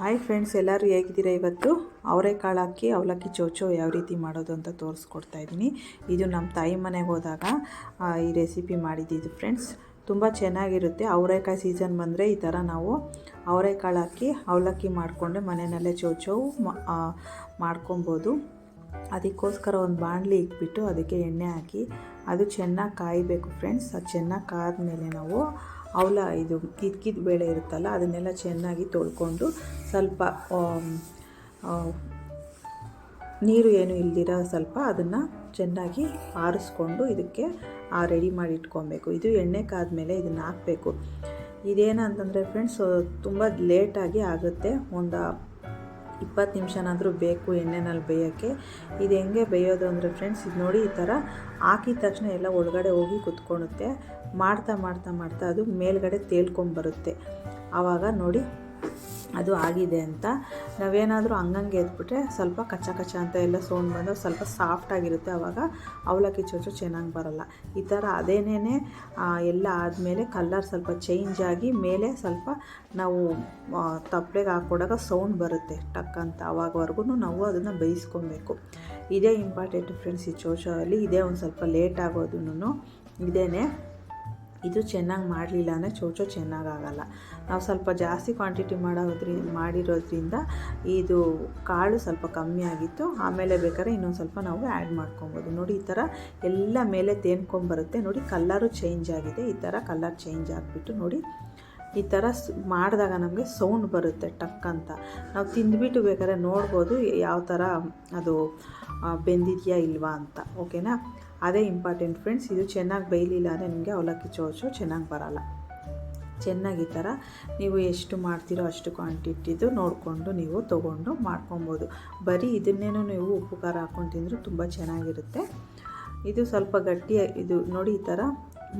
Hi friends ಎಲ್ಲರೂ ಹೇಗಿದ್ದೀರಾ ಇವತ್ತು? ಅವರೆಕಾಳು ಹಾಕಿ ಅವಲಕ್ಕಿ ಚೌಚೌ ಯಾವ ರೀತಿ ಮಾಡೋದು ಅಂತ ತೋರಿಸ್ಕೊಡ್ತಾ ಇದ್ದೀನಿ. ಇದು ನಮ್ಮ ತಾಯಿ ಮನೆಗೆ ಹೋದಾಗ ಈ ರೆಸಿಪಿ ಮಾಡಿದ್ದಿದ್ದು ಫ್ರೆಂಡ್ಸ್ ತುಂಬ ಚೆನ್ನಾಗಿರುತ್ತೆ. ಅವರೆಕಾಯಿ ಸೀಸನ್ ಬಂದರೆ ಈ ಥರ ನಾವು ಅವರೆಕಾಳು ಹಾಕಿ ಅವಲಕ್ಕಿ ಮಾಡಿಕೊಂಡ್ರೆ ಮನೆಯಲ್ಲೇ ಚೌಚೌ ಮಾಡ್ಕೊಬೋದು. ಅದಕ್ಕೋಸ್ಕರ ಒಂದು ಬಾಣಲಿ ಇಟ್ಬಿಟ್ಟು ಅದಕ್ಕೆ ಎಣ್ಣೆ ಹಾಕಿ, ಅದು ಚೆನ್ನಾಗಿ ಕಾಯಬೇಕು ಫ್ರೆಂಡ್ಸ್ ಅದು ಚೆನ್ನಾಗಿ ಕಾದ್ಮೇಲೆ ನಾವು ಅವಲ ಇದು ಕಿದ್ಕಿದ ಬೇಳೆ ಇರುತ್ತಲ್ಲ, ಅದನ್ನೆಲ್ಲ ಚೆನ್ನಾಗಿ ತೊಳ್ಕೊಂಡು ಸ್ವಲ್ಪ ನೀರು ಏನು ಇಲ್ದಿರ ಸ್ವಲ್ಪ ಅದನ್ನು ಚೆನ್ನಾಗಿ ಆರಿಸ್ಕೊಂಡು ಇದಕ್ಕೆ ರೆಡಿ ಮಾಡಿ ಇಟ್ಕೊಬೇಕು. ಇದು ಎಣ್ಣೆ ಕಾದ್ಮೇಲೆ ಇದನ್ನು ಹಾಕಬೇಕು. ಇದೇನಂತಂದರೆ ಫ್ರೆಂಡ್ಸ್ ತುಂಬ ಲೇಟಾಗಿ ಆಗುತ್ತೆ. ಒಂದು ಇಪ್ಪತ್ತು ನಿಮಿಷನಾದರೂ ಬೇಕು ಎಣ್ಣೆನಲ್ಲಿ ಬೇಯೋಕ್ಕೆ. ಇದು ಹೆಂಗೆ ಬೇಯೋದು ಅಂದರೆ ಫ್ರೆಂಡ್ಸ್ ಇದು ನೋಡಿ ಈ ಥರ ಹಾಕಿದ ತಕ್ಷಣ ಎಲ್ಲ ಒಳಗಡೆ ಹೋಗಿ ಕುತ್ಕೊಳುತ್ತೆ ಮಾಡ್ತಾ ಮಾಡ್ತಾ ಮಾಡ್ತಾ ಅದು ಮೇಲ್ಗಡೆ ತೇಲ್ಕೊಂಬರುತ್ತೆ ಆವಾಗ ನೋಡಿ ಅದು ಆಗಿದೆ ಅಂತ. ನಾವೇನಾದರೂ ಹಂಗಂಗೆ ಎದ್ಬಿಟ್ರೆ ಸ್ವಲ್ಪ ಕಚ್ಚ ಕಚ್ಚ ಅಂತ ಎಲ್ಲ ಸೌಂಡ್ ಬಂದು ಸ್ವಲ್ಪ ಸಾಫ್ಟಾಗಿರುತ್ತೆ ಆವಾಗ ಅವಲಕ್ಕಿ ಚೋಚು ಚೆನ್ನಾಗಿ ಬರಲ್ಲ. ಈ ಥರ ಅದೇನೇ ಎಲ್ಲ ಆದಮೇಲೆ ಕಲ್ಲರ್ ಸ್ವಲ್ಪ ಚೇಂಜ್ ಆಗಿ ಮೇಲೆ ಸ್ವಲ್ಪ ನಾವು ತಪ್ಪಲೆಗೆ ಹಾಕ್ಕೊಡಾಗ ಸೌಂಡ್ ಬರುತ್ತೆ ಟಕ್ ಅಂತ. ಆವಾಗವರೆಗೂ ನಾವು ಅದನ್ನು ಬೇಯಿಸ್ಕೊಬೇಕು. ಇದೇ ಇಂಪಾರ್ಟೆಂಟ್ ಫ್ರೆಂಡ್ಸ್ ಈ ಚೋಚಲ್ಲಿ ಇದೇ ಒಂದು ಸ್ವಲ್ಪ ಲೇಟ್ ಆಗೋದನ್ನು ಇದೇನೆ. ಇದು ಚೆನ್ನಾಗಿ ಮಾಡಲಿಲ್ಲ ಅಂದರೆ ಚೌಚೌ ಚೆನ್ನಾಗಾಗಲ್ಲ. ನಾವು ಸ್ವಲ್ಪ ಜಾಸ್ತಿ ಕ್ವಾಂಟಿಟಿ ಮಾಡೋದ್ರಿಂದ ಮಾಡಿರೋದ್ರಿಂದ ಇದು ಕಾಳು ಸ್ವಲ್ಪ ಕಮ್ಮಿ ಆಗಿತ್ತು. ಆಮೇಲೆ ಬೇಕಾದ್ರೆ ಇನ್ನೊಂದು ಸ್ವಲ್ಪ ನಾವು ಆ್ಯಡ್ ಮಾಡ್ಕೊಬೋದು. ನೋಡಿ ಈ ಥರ ಎಲ್ಲ ಮೇಲೆ ತೇನ್ಕೊಂಬರುತ್ತೆ ನೋಡಿ ಕಲ್ಲರು ಚೇಂಜ್ ಆಗಿದೆ. ಈ ಥರ ಕಲ್ಲರ್ ಚೇಂಜ್ ಆಗಿಬಿಟ್ಟು ನೋಡಿ ಈ ಥರ ಮಾಡಿದಾಗ ನಮಗೆ ಸೌಂಡ್ ಬರುತ್ತೆ ಟಕ್ ಅಂತ ನಾವು ತಿಂದ್ಬಿಟ್ಟು ಬೇಕಾದ್ರೆ ನೋಡ್ಬೋದು ಯಾವ ಥರ ಅದು ಬೆಂದಿದೆಯಾ ಇಲ್ವಾ ಅಂತ. ಓಕೆನಾ? ಅದೇ ಇಂಪಾರ್ಟೆಂಟ್ ಫ್ರೆಂಡ್ಸ್, ಇದು ಚೆನ್ನಾಗಿ ಬೇಯಲಿಲ್ಲ ಅಂದರೆ ನಿಮಗೆ ಅವಲಕ್ಕಿ ಚೋಚು ಚೆನ್ನಾಗಿ ಬರಲ್ಲ. ಚೆನ್ನಾಗಿ ಈ ಥರ ನೀವು ಎಷ್ಟು ಮಾಡ್ತೀರೋ ಅಷ್ಟು ಕ್ವಾಂಟಿಟಿದು ನೋಡಿಕೊಂಡು ನೀವು ತೊಗೊಂಡು ಮಾಡ್ಕೊಬೋದು. ಬರೀ ಇದನ್ನೇನು ನೀವು ಉಪ್ಪು, ಖಾರ ಹಾಕ್ಕೊಂಡು ತಿಂದರೂ ತುಂಬ ಚೆನ್ನಾಗಿರುತ್ತೆ. ಇದು ಸ್ವಲ್ಪ ಗಟ್ಟಿ, ಇದು ನೋಡಿ ಈ ಥರ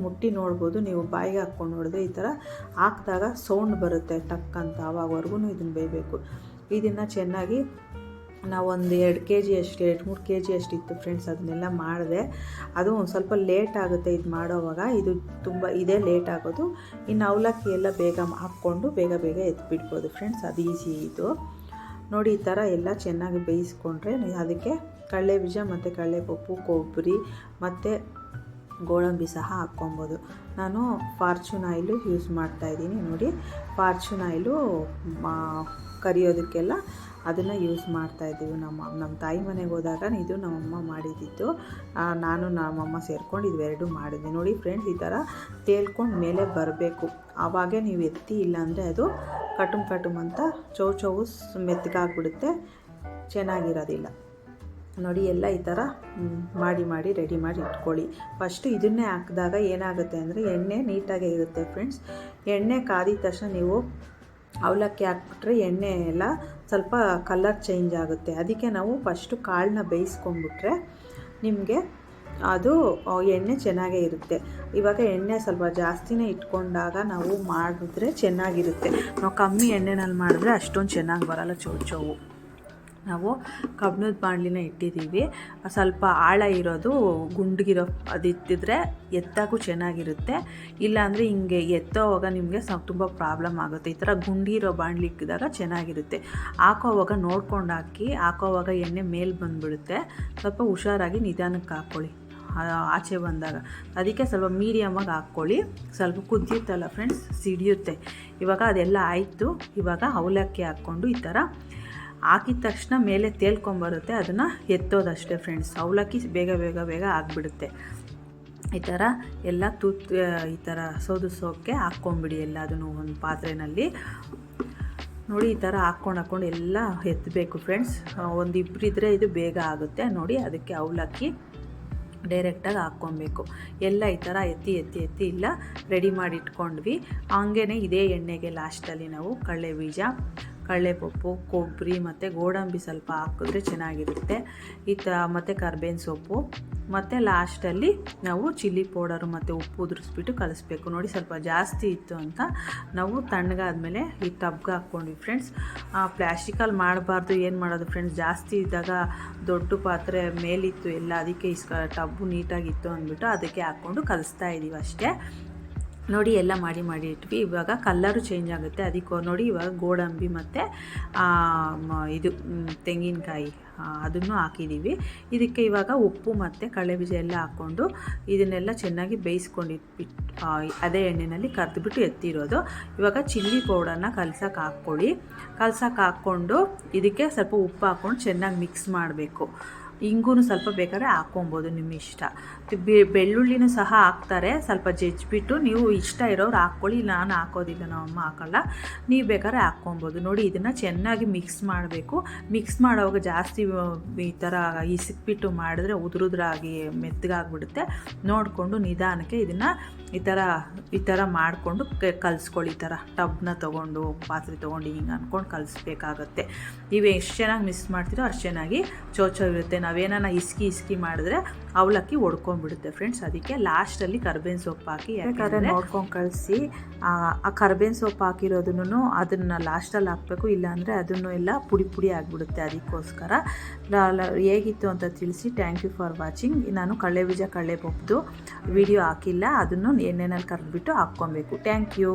ಮುಟ್ಟಿ ನೋಡ್ಬೋದು. ನೀವು ಬಾಯಿಗೆ ಹಾಕ್ಕೊಂಡು ನೋಡಿದ್ರೆ ಈ ಥರ ಹಾಕಿದಾಗ ಸೌಂಡ್ ಬರುತ್ತೆ, ಟಕ್ ಅಂತ ಆವಾಗವರೆಗೂ ಇದನ್ನು ಬೇಯಬೇಕು. ಇದನ್ನು ಚೆನ್ನಾಗಿ ನಾವು ಒಂದು ಎರಡು ಕೆ ಜಿ ಅಷ್ಟು, ಎರಡು ಮೂರು ಕೆ ಜಿ ಅಷ್ಟಿತ್ತು ಫ್ರೆಂಡ್ಸ್ ಅದನ್ನೆಲ್ಲ ಮಾಡಿದೆ. ಅದು ಒಂದು ಸ್ವಲ್ಪ ಲೇಟ್ ಆಗುತ್ತೆ ಇದು ಮಾಡೋವಾಗ. ಇದು ತುಂಬ, ಇದೇ ಲೇಟ್ ಆಗೋದು. ಇನ್ನು ಅವಲಕ್ಕಿ ಎಲ್ಲ ಬೇಗ ಹಾಕ್ಕೊಂಡು ಬೇಗ ಬೇಗ ಎತ್ಬಿಡ್ಬೋದು ಫ್ರೆಂಡ್ಸ್ ಅದು ಈಸಿ ಇದು. ನೋಡಿ, ಈ ಥರ ಎಲ್ಲ ಚೆನ್ನಾಗಿ ಬೇಯಿಸ್ಕೊಂಡ್ರೆ ಅದಕ್ಕೆ ಕಡಲೆ ಬೀಜ ಮತ್ತು ಪಪ್ಪು, ಕೊಬ್ಬರಿ ಮತ್ತು ಗೋಡಂಬಿ ಸಹ ಹಾಕ್ಕೊಬೋದು. ನಾನು ಫಾರ್ಚೂನ್ ಆಯಿಲು ಯೂಸ್ ಮಾಡ್ತಾಯಿದ್ದೀನಿ ನೋಡಿ. ಫಾರ್ಚೂನ್ ಆಯಿಲು ಕರಿಯೋದಕ್ಕೆಲ್ಲ ಅದನ್ನು ಯೂಸ್ ಮಾಡ್ತಾಯಿದ್ದೀವಿ ನಮ್ಮ ನಮ್ಮ ತಾಯಿ ಮನೆಗೆ ಹೋದಾಗ ಇದು ನಮ್ಮಮ್ಮ ಮಾಡಿದ್ದಿತ್ತು ನಾನು ನಮ್ಮಮ್ಮ ಸೇರ್ಕೊಂಡು ಇವೆರಡು ಮಾಡಿದ್ವಿ. ನೋಡಿ ಫ್ರೆಂಡ್ಸ್, ಈ ಥರ ತೇಲ್ಕೊಂಡು ಮೇಲೆ ಬರಬೇಕು. ಆವಾಗೇ ನೀವು ಎತ್ತಿ ಇಲ್ಲಾಂದರೆ ಅದು ಕಟುಮ್ ಕಟುಮ್ ಅಂತ ಚೌ ಚೌ ಮೆತ್ತಗಾಗ್ಬಿಡುತ್ತೆ. ಚೆನ್ನಾಗಿರೋದಿಲ್ಲ. ನೋಡಿ, ಎಲ್ಲ ಈ ಥರ ಮಾಡಿ ಮಾಡಿ, ರೆಡಿ ಮಾಡಿ ಇಟ್ಕೊಳ್ಳಿ. ಫಸ್ಟು ಇದನ್ನೇ ಹಾಕಿದಾಗ ಏನಾಗುತ್ತೆ ಅಂದರೆ, ಎಣ್ಣೆ ನೀಟಾಗೇ ಇರುತ್ತೆ ಫ್ರೆಂಡ್ಸ್. ಎಣ್ಣೆ ಕಾದಿದ ತಕ್ಷಣ ನೀವು ಅವಲಕ್ಕಿ ಹಾಕ್ಬಿಟ್ರೆ ಎಣ್ಣೆ ಎಲ್ಲ ಸ್ವಲ್ಪ ಕಲರ್ ಚೇಂಜ್ ಆಗುತ್ತೆ. ಅದಕ್ಕೆ ನಾವು ಫಸ್ಟು ಕಾಳನ್ನ ಬೇಯಿಸ್ಕೊಂಡ್ಬಿಟ್ರೆ ನಿಮಗೆ ಅದು ಎಣ್ಣೆ ಚೆನ್ನಾಗೇ ಇರುತ್ತೆ. ಇವಾಗ ಎಣ್ಣೆ ಸ್ವಲ್ಪ ಜಾಸ್ತಿನೇ ಇಟ್ಕೊಂಡಾಗ ನಾವು ಮಾಡಿದ್ರೆ ಚೆನ್ನಾಗಿರುತ್ತೆ. ನಾವು ಕಮ್ಮಿ ಎಣ್ಣೆನಲ್ಲಿ ಮಾಡಿದ್ರೆ ಅಷ್ಟೊಂದು ಚೆನ್ನಾಗಿ ಬರಲ್ಲ ಚೌಚೌವು ನಾವು ಕಬ್ಬಿಣದ ಬಾಣಲಿನ ಇಟ್ಟಿದ್ದೀವಿ. ಸ್ವಲ್ಪ ಆಳ ಇರೋದು ಗುಂಡ್ಗಿರೋ ಅದು ಇಟ್ಟಿದ್ರೆ ಎತ್ತಾಗೂ ಚೆನ್ನಾಗಿರುತ್ತೆ. ಇಲ್ಲಾಂದರೆ ಹಿಂಗೆ ಎತ್ತೋವಾಗ ನಿಮಗೆ ತುಂಬ ಪ್ರಾಬ್ಲಮ್ ಆಗುತ್ತೆ. ಈ ಥರ ಗುಂಡಿರೋ ಬಾಣಲಿ ಇಕ್ಕಿದಾಗ ಚೆನ್ನಾಗಿರುತ್ತೆ. ಹಾಕೋವಾಗ ನೋಡ್ಕೊಂಡು ಹಾಕಿ, ಹಾಕೋವಾಗ ಎಣ್ಣೆ ಮೇಲೆ ಬಂದುಬಿಡುತ್ತೆ. ಸ್ವಲ್ಪ ಹುಷಾರಾಗಿ ನಿಧಾನಕ್ಕೆ ಹಾಕ್ಕೊಳ್ಳಿ ಆಚೆ ಬಂದಾಗ. ಅದಕ್ಕೆ ಸ್ವಲ್ಪ ಮೀಡಿಯಮಾಗಿ ಹಾಕ್ಕೊಳ್ಳಿ. ಸ್ವಲ್ಪ ಕುದಿಯುತ್ತಲ್ಲ ಫ್ರೆಂಡ್ಸ್, ಸಿಡಿಯುತ್ತೆ. ಇವಾಗ ಅದೆಲ್ಲ ಆಯಿತು. ಇವಾಗ ಅವಲಕ್ಕಿ ಹಾಕ್ಕೊಂಡು ಈ ಥರ ಹಾಕಿದ ತಕ್ಷಣ ಮೇಲೆ ತೇಲ್ಕೊಂಬರುತ್ತೆ ಅದನ್ನು ಎತ್ತೋದಷ್ಟೇ ಫ್ರೆಂಡ್ಸ್ ಅವಲಕ್ಕಿ ಬೇಗ ಬೇಗ ಬೇಗ ಆಗಿಬಿಡುತ್ತೆ. ಈ ಥರ ಎಲ್ಲ ತೂತ್ ಈ ಥರ ಸೋದಿಸೋಕ್ಕೆ ಹಾಕ್ಕೊಂಬಿಡಿ ಎಲ್ಲದನ್ನು ಒಂದು ಪಾತ್ರೆಯಲ್ಲಿ ನೋಡಿ ಈ ಥರ ಹಾಕ್ಕೊಂಡು ಹಾಕ್ಕೊಂಡು ಎಲ್ಲ ಎತ್ತಬೇಕು ಫ್ರೆಂಡ್ಸ್ ಒಂದು ಇದ್ದರೆ ಇದು ಬೇಗ ಆಗುತ್ತೆ. ನೋಡಿ ಅದಕ್ಕೆ ಅವಲಕ್ಕಿ ಡೈರೆಕ್ಟಾಗಿ ಹಾಕ್ಕೊಬೇಕು. ಎಲ್ಲ ಈ ಥರ ಎತ್ತಿ ಎತ್ತಿ ಎತ್ತಿ ಇಲ್ಲ ರೆಡಿ ಮಾಡಿ ಇಟ್ಕೊಂಡ್ವಿ. ಹಂಗೇ ಇದೇ ಎಣ್ಣೆಗೆ ಲಾಸ್ಟಲ್ಲಿ ನಾವು ಕಡಲೆ ಬೀಜ. ಕಡಲೆಪಪ್ಪು ಕೊಬ್ಬರಿ ಮತ್ತು ಗೋಡಂಬಿ ಸ್ವಲ್ಪ ಹಾಕಿದ್ರೆ ಚೆನ್ನಾಗಿರುತ್ತೆ. ಈ ಥರ ಮತ್ತು ಕರ್ಬೇವಿನ ಸೊಪ್ಪು, ಮತ್ತು ಲಾಸ್ಟಲ್ಲಿ ನಾವು ಚಿಲ್ಲಿ ಪೌಡರು ಮತ್ತು ಉಪ್ಪು ಉದುರಿಸ್ಬಿಟ್ಟು ಕಲಿಸ್ಬೇಕು. ನೋಡಿ ಸ್ವಲ್ಪ ಜಾಸ್ತಿ ಇತ್ತು ಅಂತ ನಾವು ತಣ್ಣಗಾದಮೇಲೆ ಈ ಟಬ್ಗೆ ಹಾಕ್ಕೊಂಡ್ವಿ ಫ್ರೆಂಡ್ಸ್ ಪ್ಲ್ಯಾಸ್ಟಿಕಲ್ಲಿ ಮಾಡಬಾರ್ದು, ಏನು ಮಾಡೋದು ಫ್ರೆಂಡ್ಸ್ ಜಾಸ್ತಿ ಇದ್ದಾಗ ದೊಡ್ಡ ಪಾತ್ರೆ ಮೇಲಿತ್ತು ಎಲ್ಲ, ಅದಕ್ಕೆ ಇಸ್ಕ ಟಬ್ಬು ನೀಟಾಗಿತ್ತು ಅಂದ್ಬಿಟ್ಟು ಅದಕ್ಕೆ ಹಾಕ್ಕೊಂಡು ಕಲಿಸ್ತಾ ಇದ್ದೀವಿ ಅಷ್ಟೇ. ನೋಡಿ ಎಲ್ಲ ಮಾಡಿ ಮಾಡಿ ಇಟ್ವಿ. ಇವಾಗ ಕಲ್ಲರು ಚೇಂಜ್ ಆಗುತ್ತೆ. ಅದಕ್ಕೆ ನೋಡಿ ಇವಾಗ ಗೋಡಂಬಿ ಮತ್ತು ಇದು ತೆಂಗಿನಕಾಯಿ ಅದನ್ನು ಹಾಕಿದ್ದೀವಿ ಇದಕ್ಕೆ ಇವಾಗ ಉಪ್ಪು ಮತ್ತು ಕಳೆಬೀಜ ಎಲ್ಲ ಹಾಕ್ಕೊಂಡು ಇದನ್ನೆಲ್ಲ ಚೆನ್ನಾಗಿ ಬೇಯಿಸ್ಕೊಂಡು ಇಟ್ಬಿಟ್ಟು ಅದೇ ಎಣ್ಣೆಯಲ್ಲಿ ಕರೆದ್ಬಿಟ್ಟು ಎತ್ತಿರೋದು. ಇವಾಗ ಚಿಲ್ಲಿ ಪೌಡರ್ನ ಕಲ್ಸಕ್ಕೆ ಹಾಕ್ಕೊಳ್ಳಿ. ಕಲ್ಸಕ್ಕೆ ಹಾಕ್ಕೊಂಡು ಇದಕ್ಕೆ ಸ್ವಲ್ಪ ಉಪ್ಪು ಹಾಕ್ಕೊಂಡು ಚೆನ್ನಾಗಿ ಮಿಕ್ಸ್ ಮಾಡಬೇಕು. ಇಂಗೂ ಸ್ವಲ್ಪ ಬೇಕಾದ್ರೆ ಹಾಕ್ಕೊಬೋದು, ನಿಮ್ಮ ಇಷ್ಟ. ಬೆಳ್ಳುಳ್ಳಿನೂ ಸಹ ಹಾಕ್ತಾರೆ, ಸ್ವಲ್ಪ ಜಜ್ಜಿಬಿಟ್ಟು ನೀವು ಇಷ್ಟ ಇರೋರು ಹಾಕ್ಕೊಳ್ಳಿ ನಾನು ಹಾಕೋದಿಲ್ಲ ನಮ್ಮಮ್ಮ ಹಾಕೋಲ್ಲ, ನೀವು ಬೇಕಾದ್ರೆ ಹಾಕ್ಕೊಬೋದು. ನೋಡಿ, ಇದನ್ನು ಚೆನ್ನಾಗಿ ಮಿಕ್ಸ್ ಮಾಡಬೇಕು. ಮಿಕ್ಸ್ ಮಾಡೋವಾಗ ಜಾಸ್ತಿ ಈ ಥರ ಇಸಿಕ್ಬಿಟ್ಟು ಮಾಡಿದ್ರೆ ಉದುರುದ್ರಾಗಿ ಮೆತ್ತಗಾಗ್ಬಿಡುತ್ತೆ. ನೋಡಿಕೊಂಡು ನಿಧಾನಕ್ಕೆ ಇದನ್ನು ಈ ಥರ ಈ ಥರ ಮಾಡಿಕೊಂಡು ಕಲಿಸ್ಕೊಳ್ಳಿ, ಈ ಥರ ಟಬ್ನ ತೊಗೊಂಡು, ಪಾತ್ರೆ ತೊಗೊಂಡು ಹಿಂಗೆ ಅಂದ್ಕೊಂಡು ಕಲಿಸ್ಬೇಕಾಗತ್ತೆ. ನೀವು ಎಷ್ಟು ಚೆನ್ನಾಗಿ ಮಿಸ್ ಮಾಡ್ತೀರೋ ಅಷ್ಟು ಚೆನ್ನಾಗಿ ಚೋಚೋ ಇರುತ್ತೆ. ನಾವೇನಾನ ಇಸ್ಕಿ ಇಸ್ಕಿ ಮಾಡಿದ್ರೆ ಅವಲಕ್ಕಿ ಒಡ್ಕೊಂಡ್ಬಿಡುತ್ತೆ ಫ್ರೆಂಡ್ಸ್ ಅದಕ್ಕೆ ಲಾಸ್ಟಲ್ಲಿ ಕರ್ಬೇವಿನ ಸೊಪ್ಪು ಹಾಕಿ ಯಾಕಂದರೆ ನೋಡ್ಕೊಂಡು ಕಳಿಸಿ. ಆ ಕರ್ಬೇವಿನ ಸೊಪ್ಪು ಹಾಕಿರೋದನ್ನು ಅದನ್ನು ಲಾಸ್ಟಲ್ಲಿ ಹಾಕಬೇಕು ಇಲ್ಲಾಂದರೆ ಅದನ್ನು ಎಲ್ಲ ಪುಡಿ ಪುಡಿ ಆಗಿಬಿಡುತ್ತೆ ಅದಕ್ಕೋಸ್ಕರ. ಹೇಗಿತ್ತು ಅಂತ ತಿಳಿಸಿ. ಥ್ಯಾಂಕ್ ಯು ಫಾರ್ ವಾಚಿಂಗ್ ನಾನು ಕಳ್ಳೆ ಬೀಜ ಕಳ್ಳೆ ಪಪ್ಪದು ವಿಡಿಯೋ ಹಾಕಿಲ್ಲ. ಅದನ್ನು ಎಣ್ಣೆನಲ್ಲಿ ಕರೆದ್ಬಿಟ್ಟು ಹಾಕ್ಕೊಬೇಕು. Thank you